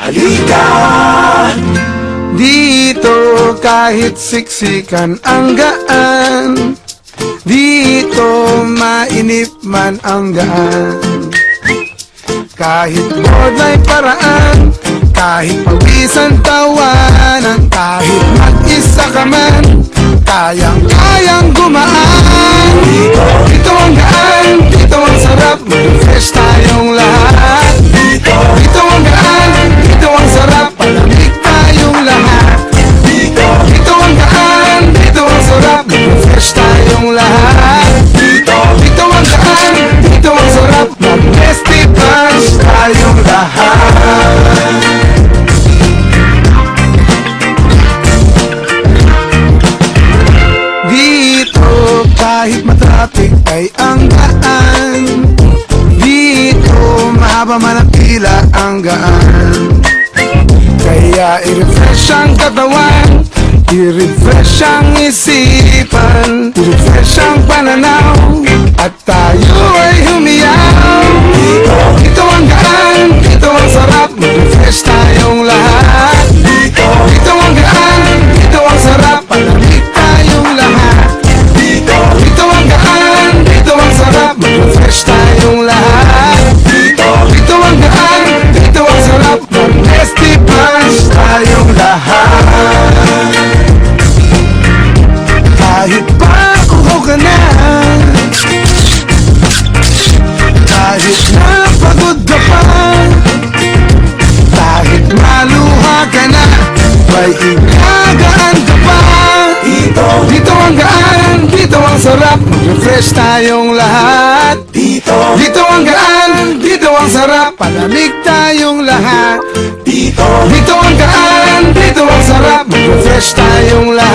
Halika! Dito kahit siksikan ang gaan. Dito mainip man ang gaan. Kahit borday paraan Kahit pawisan tawanan Kahit mag-isa ka man Kayang-kayang gumaan lahat Dito kahit matraffic ay ang daan Dito mahaba man ang pila ang gaan. Kaya i-refresh ang katawan I-refresh ang isipan tayong lahat. Dito dito ang gaan, dito ang sarap Mag-festival tayong lahat. Kahit pa uho ka na Kahit napagod ka pa Kahit maluha ka na May igagaan ka pa. Dito Dito ang gaan, dito ang sarap. Mag-refresh tayong lahat Dito ang gaan, dito ang sarap. Palamig tayong lahat. Dito. Dito ang gaan, dito ang sarap. Mag-refresh tayong lahat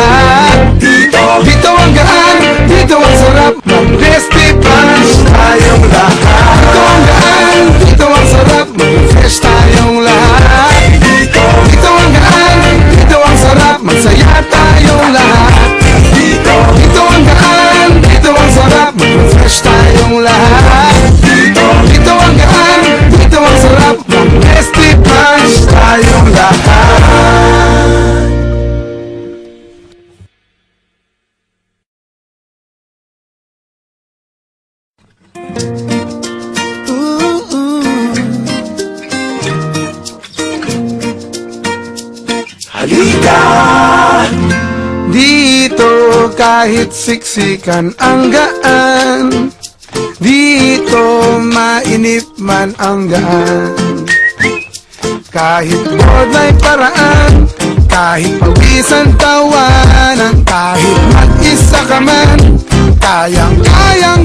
Halika Dito kahit siksikan ang gaan. Dito mainip man ang gaan. Kahit borday paraan Kahit pawisan tawanan Kahit mag-isa ka man Kayang-kaya